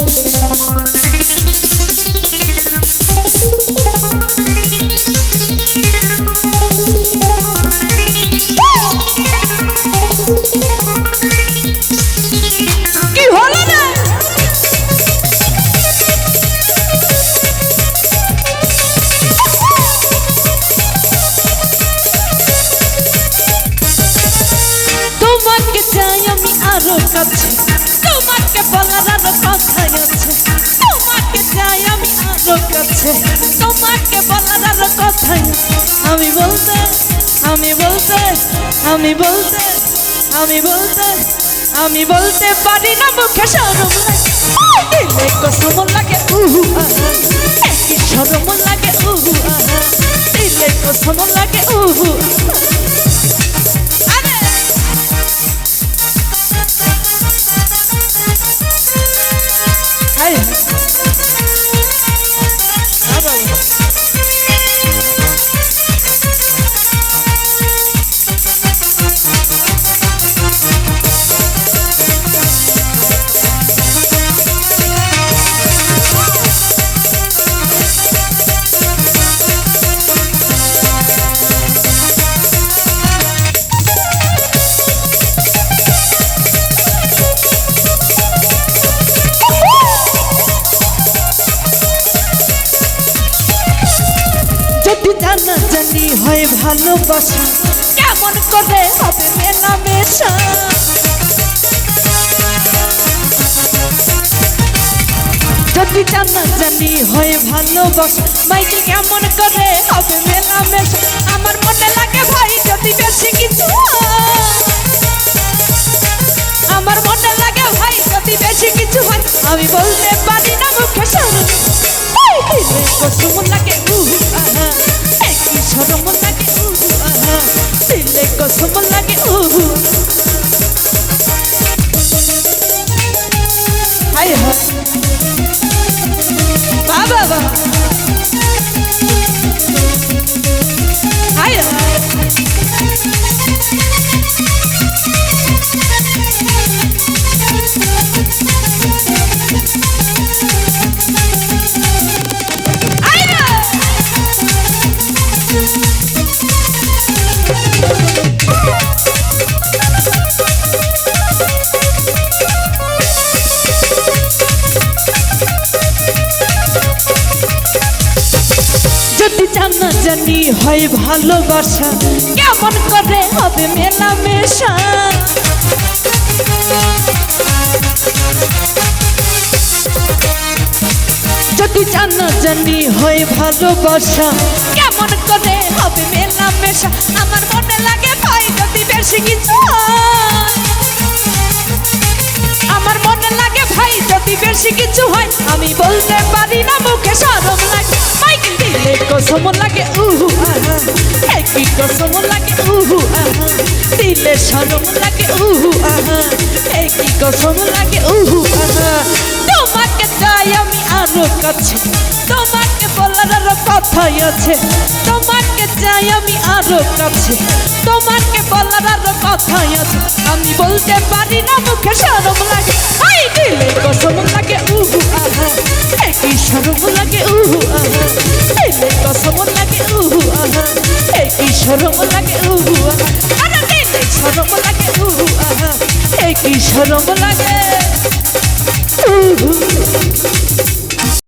কি আরও কাছে তোমাকে বলার আরও কথা আছে তোমাকে চাই আমি আরও কাছে তোমাকে বলার আরও আমি বলতে আমি বলতে আমি বলতে আমি বলতে আমি বলতে পারি না মুখে সরম দিলে কসম লাগে উহু সরম লাগে উহু দিলে কসম লাগে উহু হয় ভালোবাসা। কেমন করে হবে মেলামেশা? যদি জানা জানি হয় ভালোবাসা, মাইকে কেমন করে হবে মেলামেশা? আমার মনে লাগে ভাই, যদি বেশি কিছু। আমার মনে লাগে ভাই, যদি বেশি কিছু হয়, আমি বলতে পারি না মুখে দিলে লাগে যদি জানা, হয় ভালোবাসা। কেমন করে হবে মেলামেশা যদি জানা জানি, হয় ভালোবাসা। কেমন করে হবে মেলামেশা আমার মনে লাগে ভাই, যদি বেশি কিছু আমার মনে লাগে ভাই, যদি বেশি কিছু হয়, আমি বলতে পারি না কসম লাগে, উহু, আহা। একই কসম লাগে, উহু, আহা। দিলে সরম লাগে, উহু, আহা। একই কসম লাগে, উহু, আহা। তোমাকে চাই আমি আরও কাছে, তোমাকে বলার আরও কথাই আছে। তোমাকে চাই আমি আরও কাছে, তোমাকে বলার আরও কথাই আছে। আমি বলতে পারি না, মুখে সরম লাগে। আই দিলে কসম লাগে, উহু, আহা। একই সরম লাগে, উহু, আহা। দিলে সরম লাগে উহুয়া লাগে উহুয়া এ কি লাগে